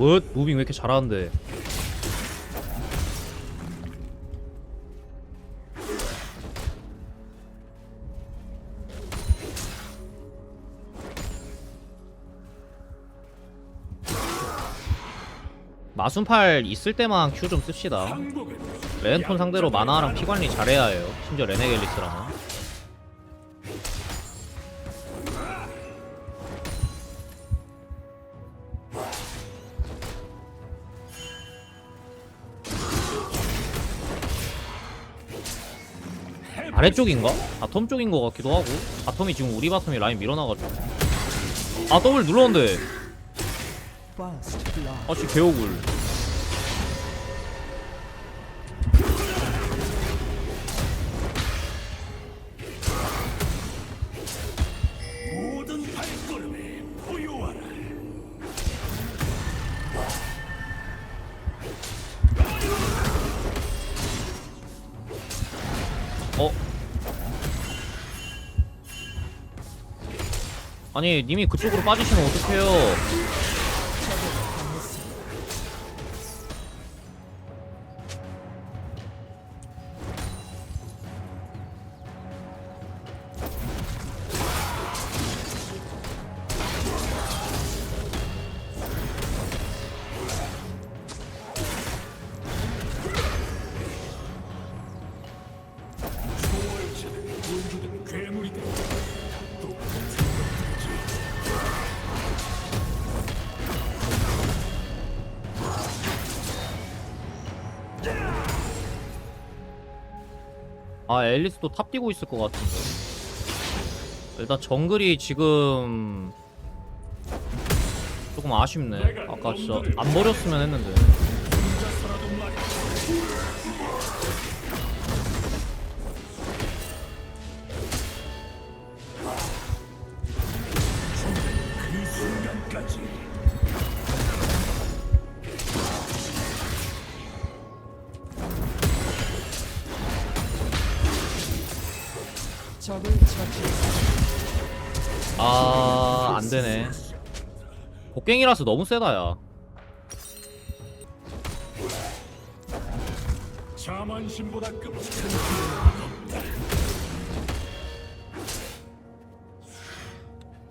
뭐 무빙 왜 이렇게 잘하는데. 마순팔 있을 때만 큐 좀 씁시다. 레ン톤 상대로 마나랑 피 관리 잘해야 해요. 심지어 레네겔리스랑 아래쪽인가? 바텀 쪽인 것 같기도 하고 바텀이 지금 우리 바텀이 라인 밀어놔가지고 아 더블 눌렀는데. 아씨 개오굴 아니 님이 그쪽으로 빠지시면 어떡해요 아 앨리스도 탑 뛰고 있을 것 같은데. 일단 정글이 지금 조금 아쉽네. 아까 진짜 안 버렸으면 했는데 곡괭이라서 너무 세다 야. 자만심보다 끔찍한.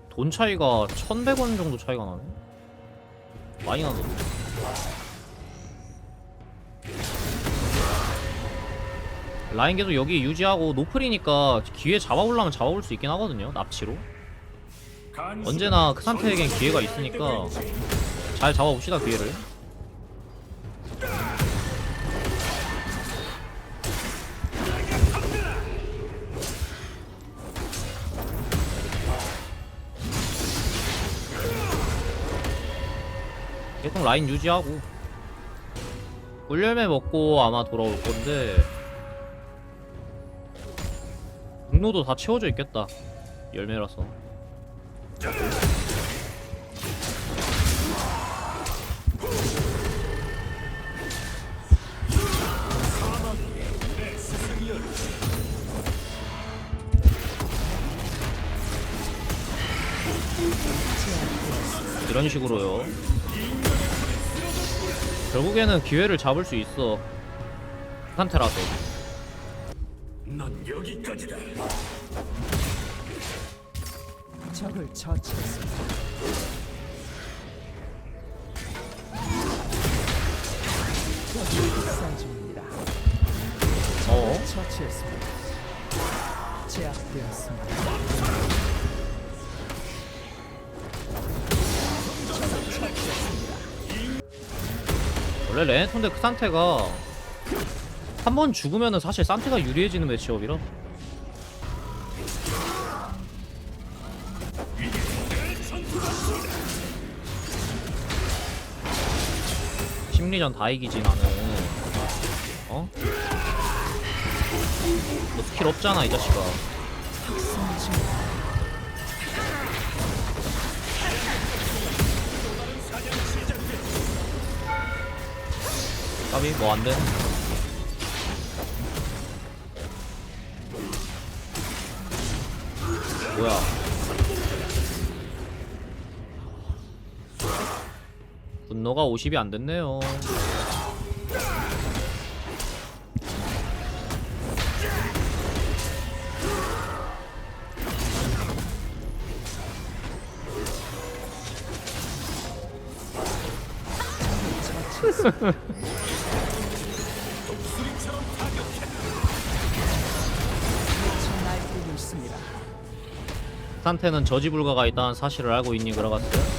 돈 차이가 1100원 정도 차이가 나네? 많이 나네. 라인 계속 여기 유지하고 노플이니까 기회 잡아보려면 잡아볼 수 있긴 하거든요 납치로 언제나 그 상태에겐 기회가 있으니까 잘 잡아봅시다 기회를. 계속 라인 유지하고. 꿀열매 먹고 아마 돌아올 건데. 분노도 다 채워져 있겠다 열매라서 이런 식으로요. 결국에는 기회를 잡을 수 있어. 그 상태라서. 넌 여기까지다. 적을 처치했습니다. 적이 불사 중입니다. 어? 적을 처치했습니다. 제압되었습니다. 적을 처치했습니다. 원래 레네톤데 그 상태가 한 번 죽으면은 사실 산테가 유리해지는 매치업이라 심리전 다 이기지 나는 어? 너 스킬 없잖아 이 자식아. 까비 뭐 안돼? 뭐야 분노가 50이 안 됐네요. 산테는 저지 불가가 있다는 사실을 알고 있니 그라가스?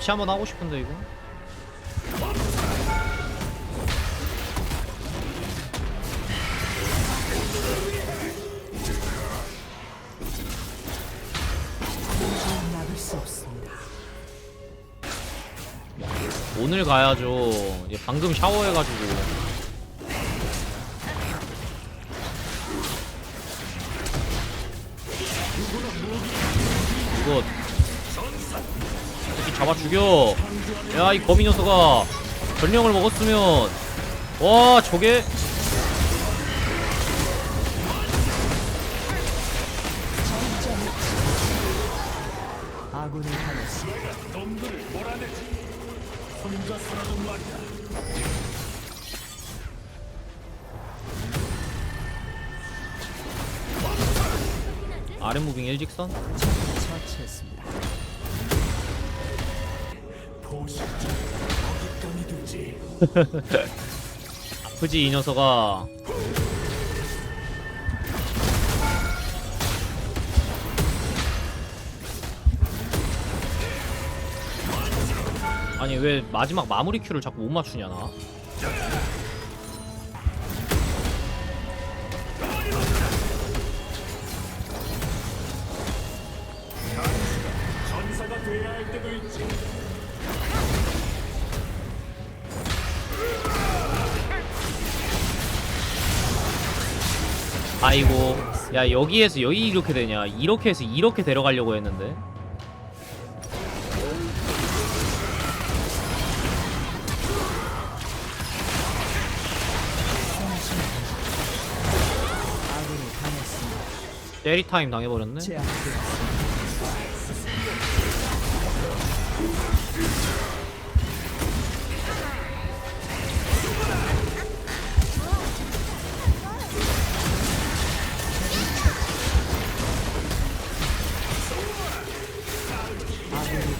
납치 한번 하고 싶은데 이거? 오늘 가야죠. 이제 방금 샤워해가지고. 잡아 죽여. 야 이 거미 녀석아 전령을 먹었으면 와 저게 아군이 당했습니다. 놈들을 몰아내지 혼자서라도 말이야 아랫 무빙 일직선? 처치했습니다. 아프지 이 녀석아. 아니 왜 마지막 마무리 큐를 자꾸 못 맞추냐 나? 전사가 돼야 할 때도 있지 아이고. 야 여기에서 여기 이렇게 되냐? 이렇게 해서 이렇게 데려가려고 했는데. 때리 타임 당해버렸네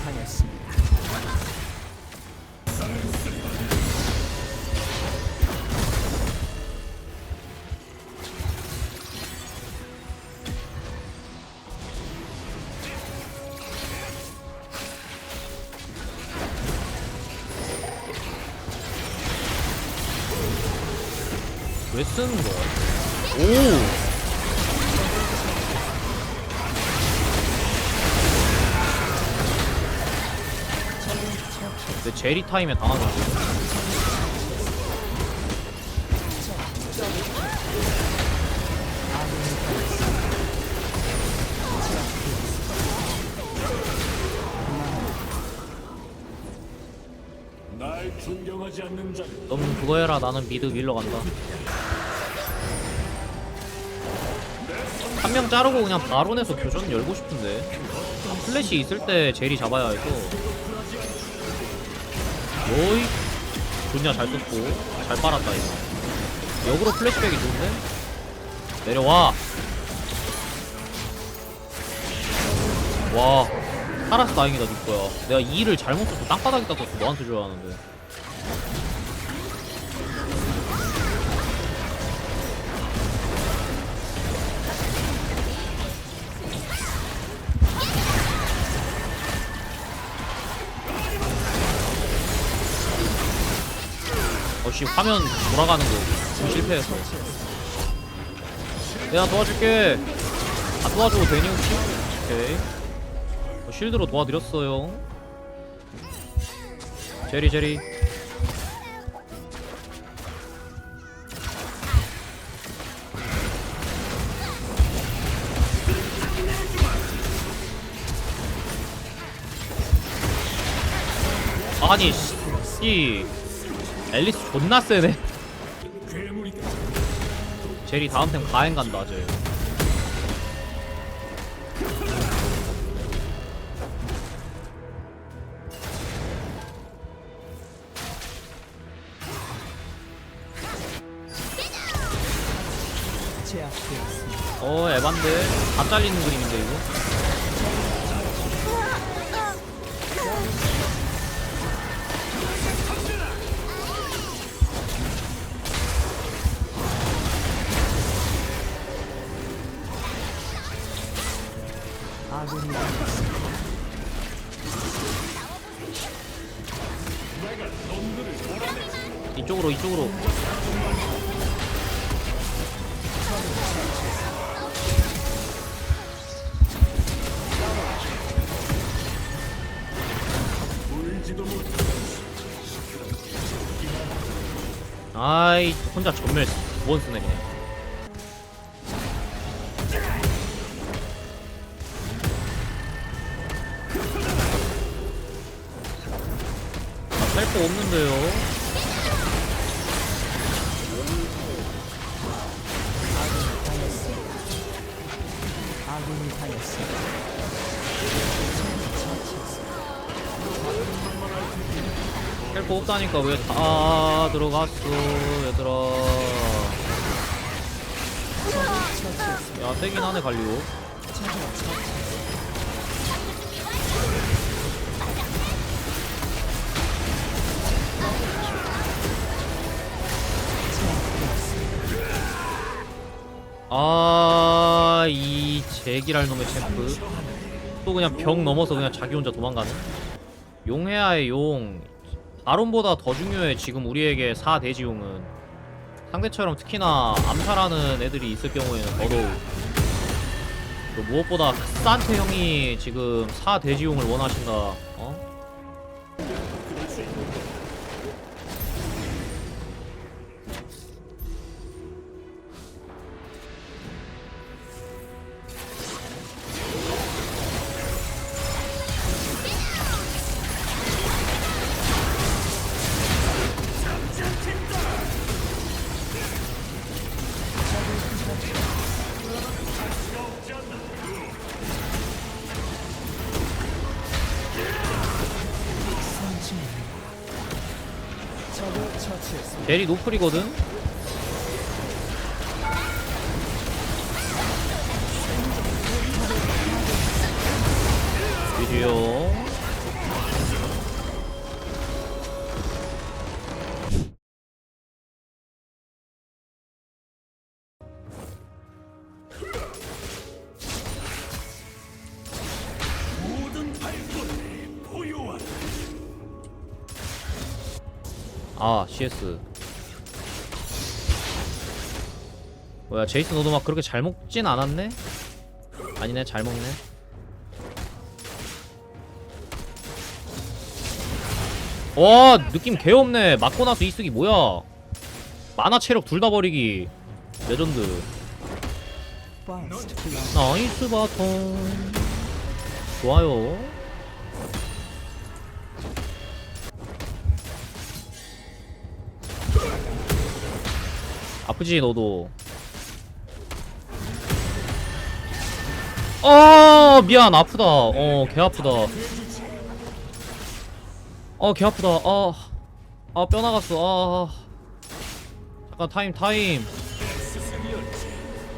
당했습니다. 왜 쓰는 거야 제리 타임에 당하겠지. 날 존경하지 않는 자는 넌 그거 해라. 나는 미드 밀러 간다. 한 명 자르고 그냥 바로 내서 교전 열고 싶은데. 플래시 있을 때 제리 잡아야 해서 어이? 좋냐 잘 썼고. 잘 빨았다 이거. 역으로 플래시백이 좋은데? 내려와. 와. 살아서 다행이다 니꺼야. 내가 2를 잘못 썼어 땅바닥에다 썼어 너한테 줘야 하는데 어씨 화면 돌아가는 거 실패했어 내가 도와줄게. 안 도와줘도 되니 혹시? 오케이. 저 쉴드로 도와드렸어요. 제리 제리. 아니 씨 앨리스 존나 세네. 제리 다음 템 가행 간다 쟤. 어 에반데 다 잘리는 그림인데 이거 이쪽으로 이쪽으로. 아이 혼자 전멸 쓰네 그냥 당했습니다. 셀프 없다니까 왜 다 들어갔어 얘들아 야 세긴 하네 갈리오 아, 이 제기랄 놈의 챔프. 또 그냥 벽 넘어서 그냥 자기 혼자 도망가네. 용해야의 용. 바론보다 더 중요해, 지금 우리에게 4대지용은. 상대처럼 특히나 암살하는 애들이 있을 경우에는 더더욱. 또 무엇보다 산테 형이 지금 4대지용을 원하신다, 어? 대리 노플이거든? 드디어 CS 뭐야 제이슨 너도 막 그렇게 잘 먹진 않았네? 아니네 잘 먹네. 와 느낌 개없네. 맞고 나서 이 쓰기 뭐야? 만화 체력 둘 다 버리기. 레전드. 나이스 바톤. 좋아요 아프지 너도. 아 미안 아프다. 어 개 아프다. 어 개 아프다. 아아뼈 나갔어. 아 잠깐 타임 타임.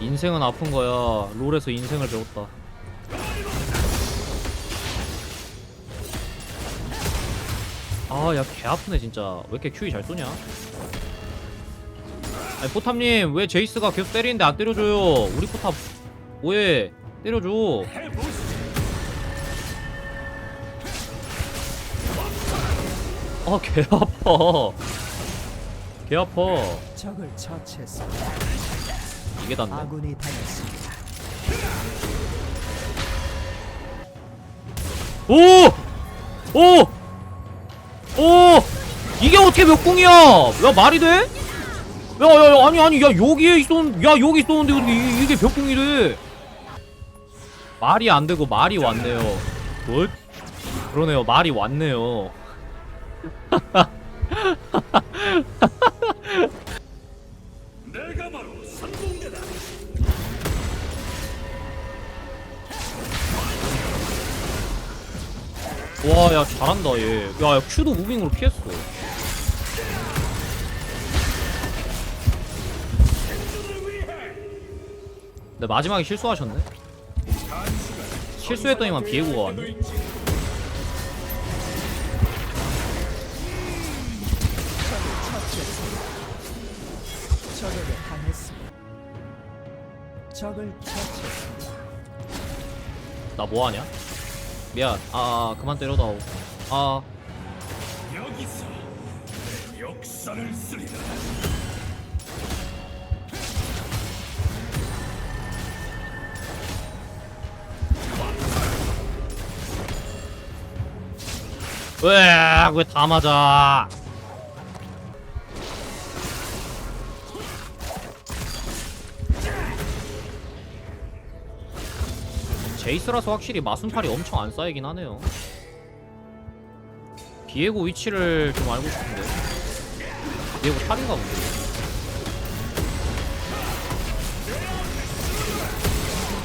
인생은 아픈 거야. 롤에서 인생을 배웠다. 아야 개 아프네 진짜. 왜 이렇게 큐이 잘 쏘냐 아니 포탑님 왜 제이스가 계속 때리는데 안 때려줘요 우리 포탑 뭐해 때려줘 아 개 아파 개 아파 적을 처치했습니다. 이게 닿네 아군이 당했습니다. 오! 오! 오! 이게 어떻게 몇 공이야? 야 말이 돼? 야야야 아니 아니 야 여기에 있었 야 여기 있었는데 어떻게 이- 이게 몇 공이래? 말이 안 되고 말이 왔네요. 뭐? 그러네요. 말이 왔네요. 내가 바로 선봉대다. 와, 야, 잘한다, 얘. 야, 야, 큐도 무빙으로 피했어. 근데 마지막에 실수하셨네? 실수했더니만 비에고가 왔네? 나 뭐하냐? 미안. 아, 아, 그만 때려다오. 아, 여기서 역사를 쓰리라. 왜, 왜다 맞아? 제이스라서 확실히 마순팔이 엄청 안 쌓이긴 하네요. 비에고 위치를 좀 알고 싶은데. 비에고 탑인가 본데.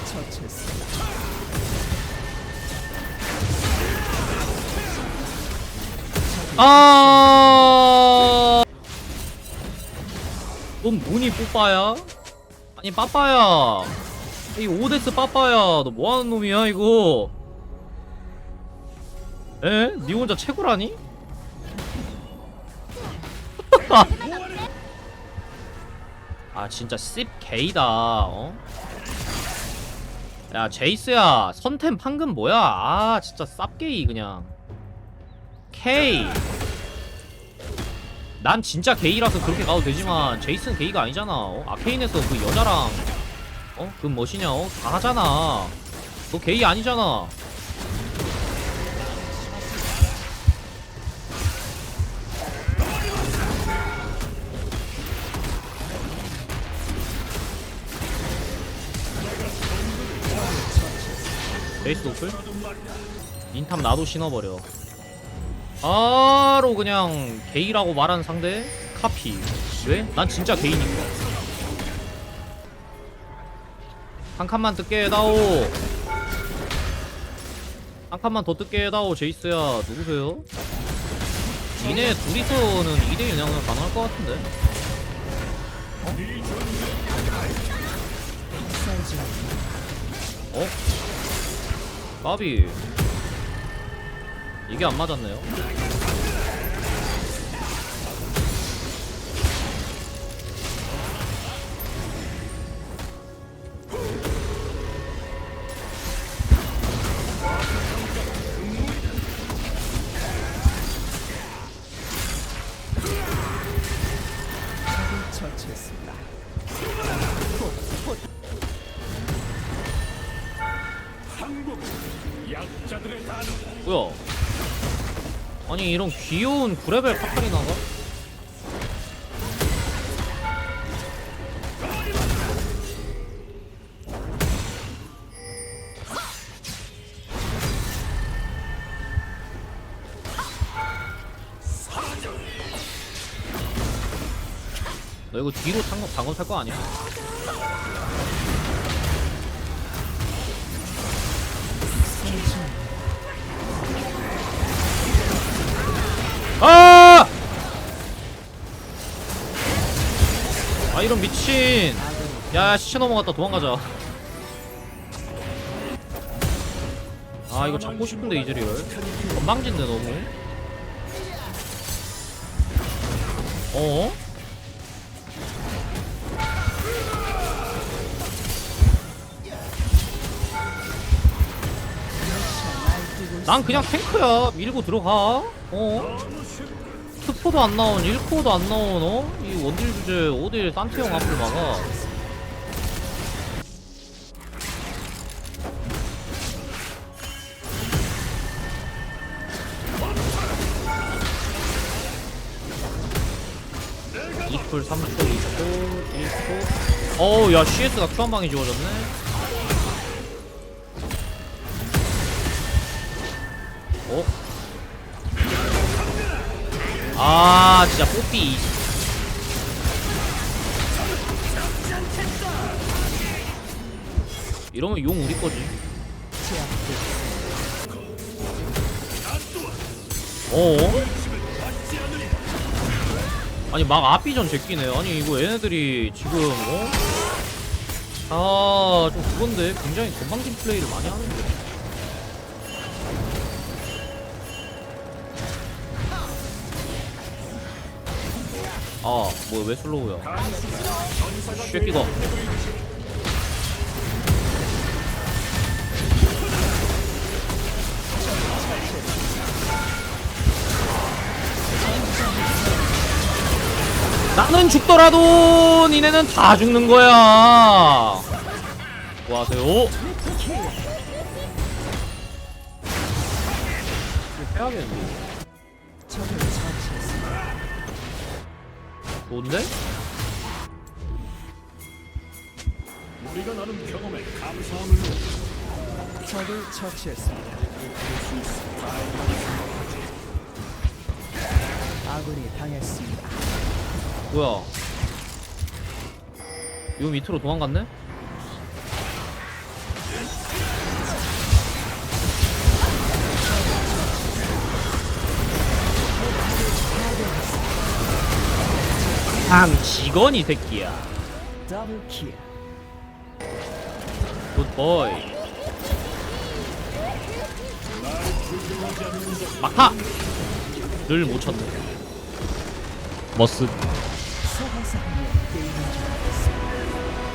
처치했습니다. 아. 넌 뭐니 뽀빠야? 아니 빠빠야. 이 오데스 빠빠야. 너 뭐하는 놈이야 이거? 에? 니 혼자 최고라니? 아 진짜 씹 게이다. 어? 야 제이스야 선템 판금 뭐야? 아 진짜 쌉게이 그냥. K. 난 진짜 게이라서 그렇게 가도 되지만 제이슨 게이가 아니잖아. 어? 아케인에서 그 여자랑 어? 그 멋이냐? 어? 다 하잖아. 너 게이 아니잖아. 베이스 노플? 인탑 나도 신어버려. 바로 그냥 게이라고 말하는 상대? 카피. 왜? 난 진짜 게이니까. 한 칸만 뜯게 해다오. 한 칸만 더 뜯게 해다오 제이스야. 누구세요? 니네 둘이서는 2대1 그냥 가능할 것 같은데. 사이즈 어? 까비 이게 안 맞았네요. 뭐야 아니 이런 귀여운 9레벨 카타리나가? 너 이거 뒤로 탄거 방금 탈거 아니야? 아 이런 미친. 야 시체 넘어갔다. 도망가자. 아 이거 잡고 싶은데 이즈리얼 건방진데 너무. 어? 난 그냥 탱크야. 밀고 들어가. 어? 스포도 안 나온, 1코어도 안 나온, 어? 이 원딜 주제 5딜 산티형 앞을 막아. 2풀 3초 있고 1초 어우 야 CS가 큐 한방에 지워졌네 어? 아 진짜 뽀삐 이러면 용 우리 거지. 어? 아니 막 앞비전 제끼네 아니 이거 얘네들이 지금 어? 아좀 그건데 굉장히 건방진 플레이를 많이 하는데 아 뭐야 왜 슬로우야 쉐끼가 나는 죽더라도 니네는 다 죽는 거야. 뭐 하세요? 해야겠는데. 좋은데? 우리가 나눈 경험에 감사함을 적을 처치했습니다. 아군이 당했습니다. 뭐야? 요 밑으로 도망갔네? 당 직원 이 새끼야. 더블 킬. 굿보이. 막타! 늘 못 쳤네. 머스.